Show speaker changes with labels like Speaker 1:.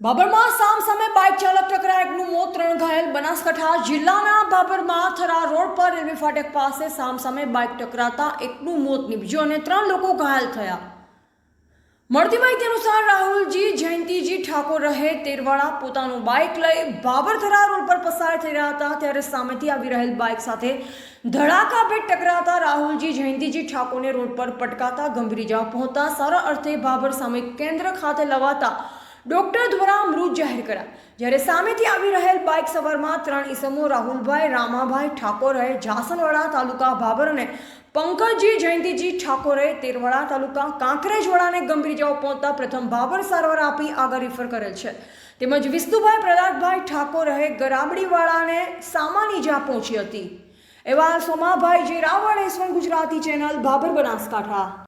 Speaker 1: બાબરમાં સામ સામે બાઇક ચાલક ટકરાયા એકનું મોત ત્રણ ઘાયલ. બનાસકાંઠા જિલ્લાના બાબરમાં થરા રોડ પર રેલવે ફાટક પાસે સામ સામે બાઇક ટકરાતા એકનું મોત નીપજ્યું અને ત્રણ લોકો ઘાયલ થયા. મળતી માહિતી અનુસાર રાહુલજી, જયંતિજી ઠાકોર રહે તેરવાડા. પોતાનું બાઇક લઈ બાબરથરા રોડ પર પસાર થઈ રહ્યા હતા. ત્યારે સામેથી આવી રહેલ બાઇક સાથે ધડાકાભેર ટકરાતા રાહુલજી, જયંતિજી ઠાકોરને રોડ પર પટકાતા ગંભીર ઇજા પહોંચતા સારા અર્થે બાબર સામે કેન્દ્ર ખાતે લવાતા ડોક્ટર દ્વારા મૃત જાહેર કર્યા. જ્યારે સામેથી આવી રહેલ બાઇક સવારમાં ત્રણ ઈસમો રાહુલભાઈ, રામાભાઈ ઠાકોરે જાસનવાડા તાલુકા ભાબર અને પંકજજી જયંતિજી ઠાકોરે તેરવાડા તાલુકા કાંકરેજવાડાને ગંભીર ઇજાઓ પહોંચતા પ્રથમ ભાબર સારવાર આપી આગળ રિફર કરેલ છે. તેમજ વિષ્ણુભાઈ પ્રહલાદભાઈ ઠાકોરે ગરાબડીવાળાને સામાન ઇજા પહોંચી હતી. એવા Somabhai J Raval S one Gujarati channel Bhabar Banaskantha.